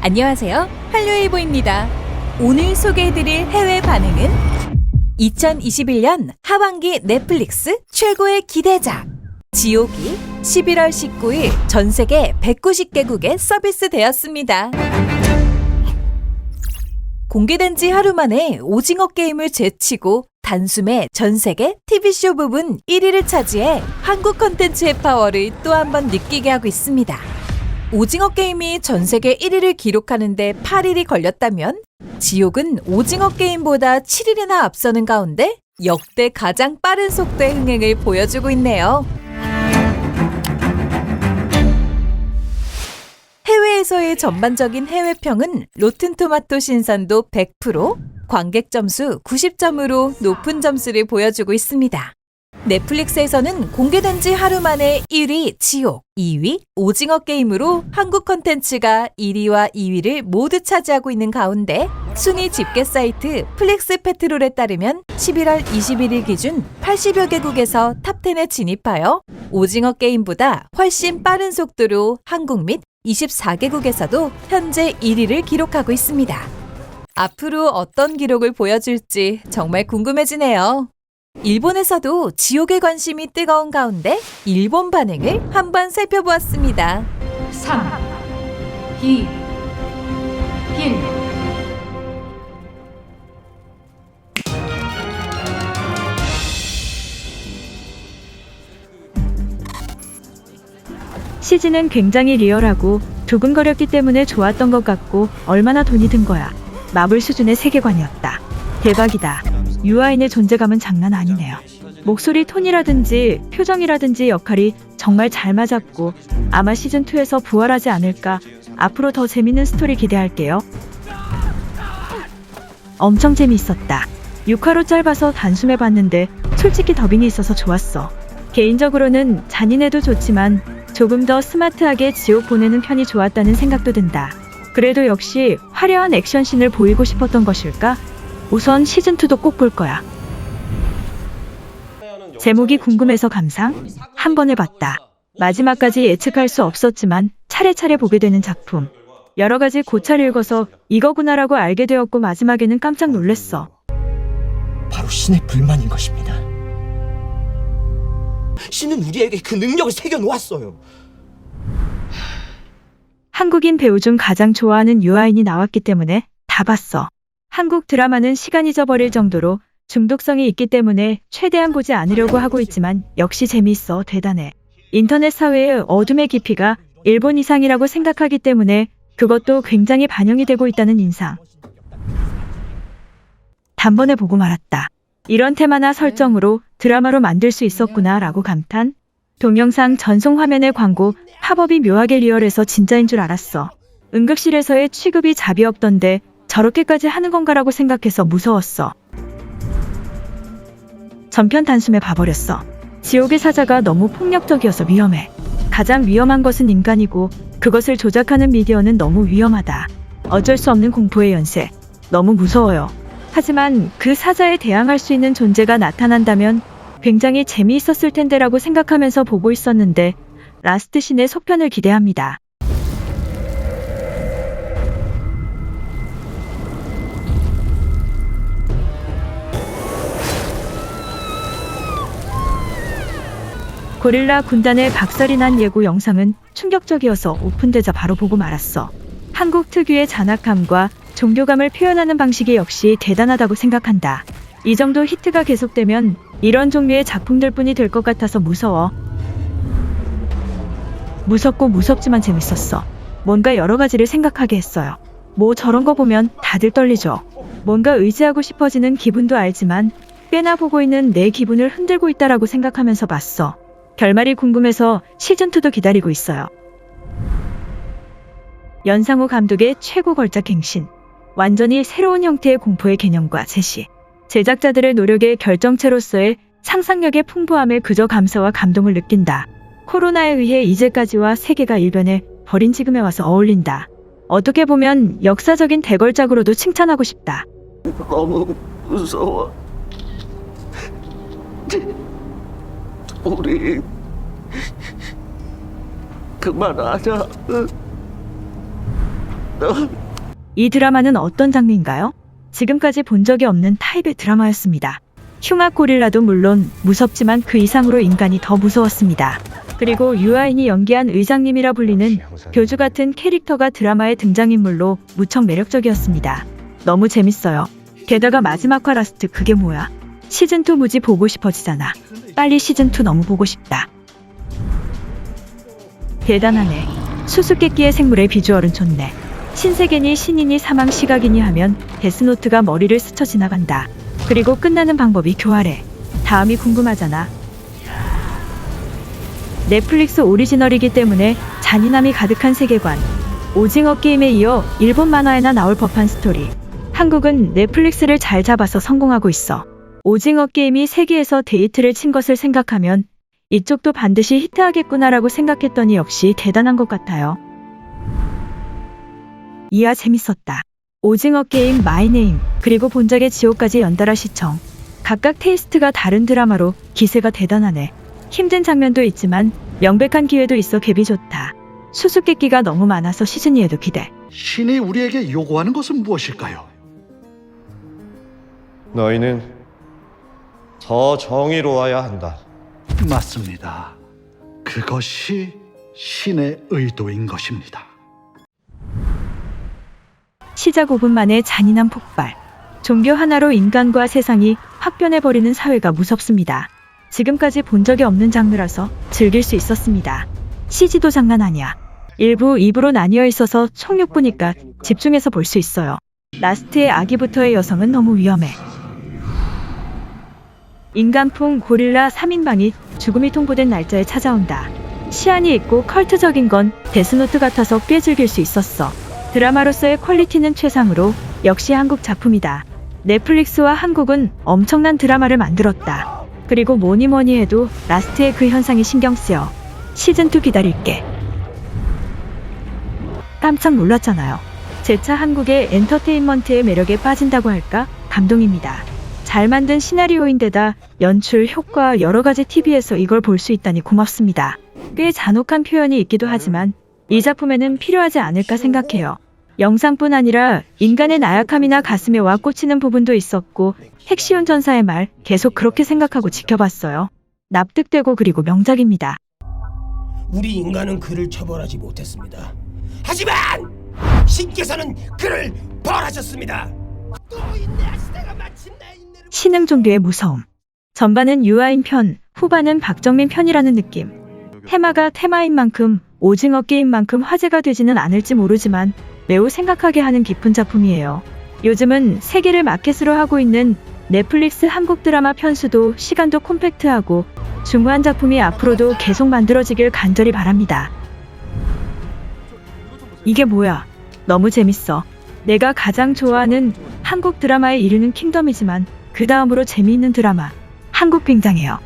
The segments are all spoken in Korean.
안녕하세요. 한류일보입니다. 오늘 소개해드릴 해외 반응은 2021년 하반기 넷플릭스 최고의 기대작 지옥이 11월 19일 전 세계 190개국에 서비스되었습니다. 공개된 지 하루 만에 오징어 게임을 제치고 단숨에 전 세계 TV쇼 부분 1위를 차지해 한국 컨텐츠의 파워를 또 한 번 느끼게 하고 있습니다. 오징어 게임이 전 세계 1위를 기록하는데 8일이 걸렸다면 지옥은 오징어 게임보다 7일이나 앞서는 가운데 역대 가장 빠른 속도의 흥행을 보여주고 있네요. 해외에서의 전반적인 해외평은 로튼토마토 신선도 100%, 관객 점수 90점으로 높은 점수를 보여주고 있습니다. 넷플릭스에서는 공개된 지 하루 만에 1위 지옥, 2위 오징어 게임으로 한국 컨텐츠가 1위와 2위를 모두 차지하고 있는 가운데 순위 집계 사이트 플렉스 페트롤에 따르면 11월 21일 기준 80여 개국에서 탑10에 진입하여 오징어 게임보다 훨씬 빠른 속도로 한국 및 24개국에서도 현재 1위를 기록하고 있습니다. 앞으로 어떤 기록을 보여줄지 정말 궁금해지네요. 일본에서도 지옥의 관심이 뜨거운 가운데 일본 반응을 한번 살펴보았습니다. 3, 2, 1. 시즌은 굉장히 리얼하고 두근거렸기 때문에 좋았던 것 같고 얼마나 돈이 든 거야. 마블 수준의 세계관이었다. 대박이다. 유아인의 존재감은 장난 아니네요. 목소리 톤이라든지 표정이라든지 역할이 정말 잘 맞았고 아마 시즌2에서 부활하지 않을까. 앞으로 더 재밌는 스토리 기대할게요. 엄청 재미있었다. 6화로 짧아서 단숨에 봤는데 솔직히 더빙이 있어서 좋았어. 개인적으로는 잔인해도 좋지만 조금 더 스마트하게 지옥 보내는 편이 좋았다는 생각도 든다. 그래도 역시 화려한 액션씬을 보이고 싶었던 것일까? 우선 시즌2도 꼭 볼 거야. 제목이 궁금해서 감상? 한 번에 봤다. 마지막까지 예측할 수 없었지만 차례차례 보게 되는 작품. 여러 가지 고찰 읽어서 이거구나라고 알게 되었고 마지막에는 깜짝 놀랐어. 바로 신의 불만인 것입니다. 신은 우리에게 그 능력을 새겨 놓았어요. 한국인 배우 중 가장 좋아하는 유아인이 나왔기 때문에 다 봤어. 한국 드라마는 시간 잊어버릴 정도로 중독성이 있기 때문에 최대한 보지 않으려고 하고 있지만 역시 재미있어 대단해. 인터넷 사회의 어둠의 깊이가 일본 이상이라고 생각하기 때문에 그것도 굉장히 반영이 되고 있다는 인상. 단번에 보고 말았다. 이런 테마나 설정으로 드라마로 만들 수 있었구나 라고 감탄. 동영상 전송 화면의 광고 팝업이 묘하게 리얼해서 진짜인 줄 알았어. 응급실에서의 취급이 잡이 없던데 저렇게까지 하는 건가라고 생각해서 무서웠어. 전편 단숨에 봐버렸어. 지옥의 사자가 너무 폭력적이어서 위험해. 가장 위험한 것은 인간이고 그것을 조작하는 미디어는 너무 위험하다. 어쩔 수 없는 공포의 연쇄. 너무 무서워요. 하지만 그 사자에 대항할 수 있는 존재가 나타난다면 굉장히 재미있었을 텐데라고 생각하면서 보고 있었는데 라스트 신의 속편을 기대합니다. 고릴라 군단의 박살이 난 예고 영상은 충격적이어서 오픈되자 바로 보고 말았어. 한국 특유의 잔악함과 종교감을 표현하는 방식이 역시 대단하다고 생각한다. 이 정도 히트가 계속되면 이런 종류의 작품들 뿐이 될 것 같아서 무서워. 무섭고 무섭지만 재밌었어. 뭔가 여러 가지를 생각하게 했어요. 뭐 저런 거 보면 다들 떨리죠. 뭔가 의지하고 싶어지는 기분도 알지만 꽤나 보고 있는 내 기분을 흔들고 있다라고 생각하면서 봤어. 결말이 궁금해서 시즌2도 기다리고 있어요. 연상호 감독의 최고 걸작 갱신. 완전히 새로운 형태의 공포의 개념과 제시. 제작자들의 노력의 결정체로서의 상상력의 풍부함에 그저 감사와 감동을 느낀다. 코로나에 의해 이제까지와 세계가 일변해 버린 지금에 와서 어울린다. 어떻게 보면 역사적인 대걸작으로도 칭찬하고 싶다. 너무 무서워. 우리 그만하자. 이 드라마는 어떤 장르인가요? 지금까지 본 적이 없는 타입의 드라마였습니다. 흉악 고릴라도 물론 무섭지만 그 이상으로 인간이 더 무서웠습니다. 그리고 유아인이 연기한 의장님이라 불리는 교주 같은 캐릭터가 드라마의 등장인물로 무척 매력적이었습니다. 너무 재밌어요. 게다가 마지막 화 라스트 그게 뭐야? 시즌2 무지 보고 싶어지잖아. 빨리 시즌2 너무 보고 싶다. 대단하네. 수수께끼의 생물의 비주얼은 좋네. 신세계니 신인이 사망 시각이니 하면 데스노트가 머리를 스쳐 지나간다. 그리고 끝나는 방법이 교활해. 다음이 궁금하잖아. 넷플릭스 오리지널이기 때문에 잔인함이 가득한 세계관. 오징어 게임에 이어 일본 만화에나 나올 법한 스토리. 한국은 넷플릭스를 잘 잡아서 성공하고 있어. 오징어 게임이 세계에서 데이트를 친 것을 생각하면 이쪽도 반드시 히트하겠구나라고 생각했더니 역시 대단한 것 같아요. 이야 재밌었다. 오징어 게임 마이네임 그리고 본작의 지옥까지 연달아 시청. 각각 테이스트가 다른 드라마로 기세가 대단하네. 힘든 장면도 있지만 명백한 기회도 있어 갭이 좋다. 수수께끼가 너무 많아서 시즌2에도 기대. 신이 우리에게 요구하는 것은 무엇일까요? 너희는 더 정의로워야 한다. 맞습니다. 그것이 신의 의도인 것입니다. 시작 5분 만에 잔인한 폭발. 종교 하나로 인간과 세상이 확변해버리는 사회가 무섭습니다. 지금까지 본 적이 없는 장르라서 즐길 수 있었습니다. CG도 장난 아니야. 1부, 2부로 나뉘어 있어서 총 6부니까 집중해서 볼 수 있어요. 라스트의 아기부터의 여성은 너무 위험해. 인간풍 고릴라 3인방이 죽음이 통보된 날짜에 찾아온다. 시안이 있고 컬트적인 건 데스노트 같아서 꽤 즐길 수 있었어. 드라마로서의 퀄리티는 최상으로 역시 한국 작품이다. 넷플릭스와 한국은 엄청난 드라마를 만들었다. 그리고 뭐니 뭐니 해도 라스트의 그 현상이 신경 쓰여. 시즌2 기다릴게. 깜짝 놀랐잖아요. 재차 한국의 엔터테인먼트의 매력에 빠진다고 할까? 감동입니다. 잘 만든 시나리오인데다 연출, 효과, 여러 가지 TV에서 이걸 볼 수 있다니 고맙습니다. 꽤 잔혹한 표현이 있기도 하지만 이 작품에는 필요하지 않을까 생각해요. 영상뿐 아니라 인간의 나약함이나 가슴에 와 꽂히는 부분도 있었고 핵시온 전사의 말 계속 그렇게 생각하고 지켜봤어요. 납득되고 그리고 명작입니다. 우리 인간은 그를 처벌하지 못했습니다. 하지만 신께서는 그를 벌하셨습니다. 또 인내 시대가 마침내 신흥 종교의 무서움. 전반은 유아인 편, 후반은 박정민 편이라는 느낌. 테마가 테마인 만큼 오징어 게임 만큼 화제가 되지는 않을지 모르지만 매우 생각하게 하는 깊은 작품이에요. 요즘은 세계를 마켓으로 하고 있는 넷플릭스 한국 드라마 편수도 시간도 콤팩트하고 중후한 작품이 앞으로도 계속 만들어지길 간절히 바랍니다. 이게 뭐야? 너무 재밌어. 내가 가장 좋아하는 한국 드라마에 이르는 킹덤이지만 그 다음으로 재미있는 드라마 한국 굉장해요.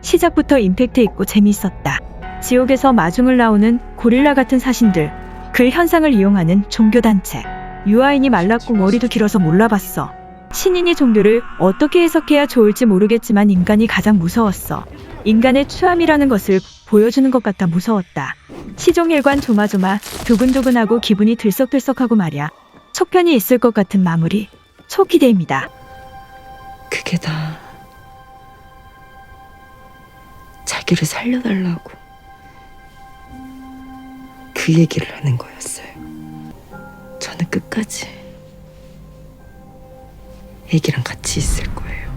시작부터 임팩트 있고 재미있었다. 지옥에서 마중을 나오는 고릴라 같은 사신들, 그 현상을 이용하는 종교단체. 유아인이 말랐고 머리도 길어서 몰라봤어. 신인이 종교를 어떻게 해석해야 좋을지 모르겠지만 인간이 가장 무서웠어. 인간의 추함이라는 것을 보여주는 것 같아 무서웠다. 시종일관 조마조마 두근두근하고 기분이 들썩들썩하고 말이야. 속편이 있을 것 같은 마무리. 초기대입니다. 그게 다 자기를 살려달라고 그 얘기를 하는 거였어요. 저는 끝까지 애기랑 같이 있을 거예요.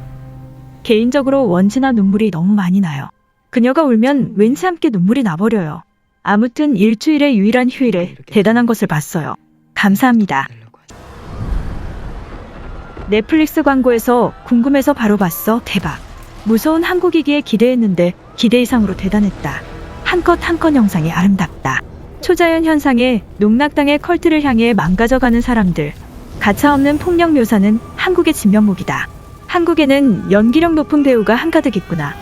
개인적으로 원지나 눈물이 너무 많이 나요. 그녀가 울면 왠지 함께 눈물이 나버려요. 아무튼 일주일의 유일한 휴일에 대단한 것을 봤어요. 감사합니다. 넷플릭스 광고에서 궁금해서 바로 봤어. 대박. 무서운 한국이기에 기대했는데 기대 이상으로 대단했다. 한컷한컷 영상이 아름답다. 초자연 현상에 농락당의 컬트를 향해 망가져가는 사람들. 가차없는 폭력 묘사는 한국의 진면목이다. 한국에는 연기력 높은 배우가 한가득 있구나.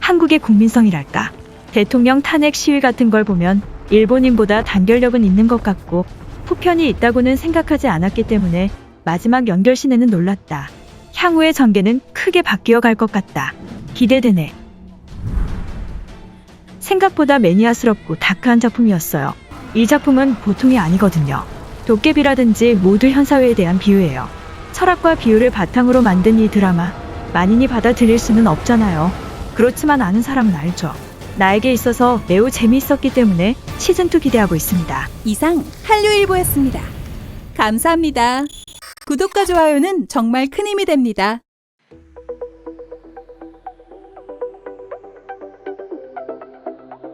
한국의 국민성이랄까. 대통령 탄핵 시위 같은 걸 보면 일본인보다 단결력은 있는 것 같고 후편이 있다고는 생각하지 않았기 때문에 마지막 연결신에는 놀랐다. 향후의 전개는 크게 바뀌어 갈 것 같다. 기대되네. 생각보다 매니아스럽고 다크한 작품이었어요. 이 작품은 보통이 아니거든요. 도깨비라든지 모두 현사회에 대한 비유예요. 철학과 비유를 바탕으로 만든 이 드라마 만인이 받아들일 수는 없잖아요. 그렇지만 아는 사람은 알죠. 나에게 있어서 매우 재미있었기 때문에 시즌2 기대하고 있습니다. 이상 한류일보였습니다. 감사합니다. 구독과 좋아요는 정말 큰 힘이 됩니다.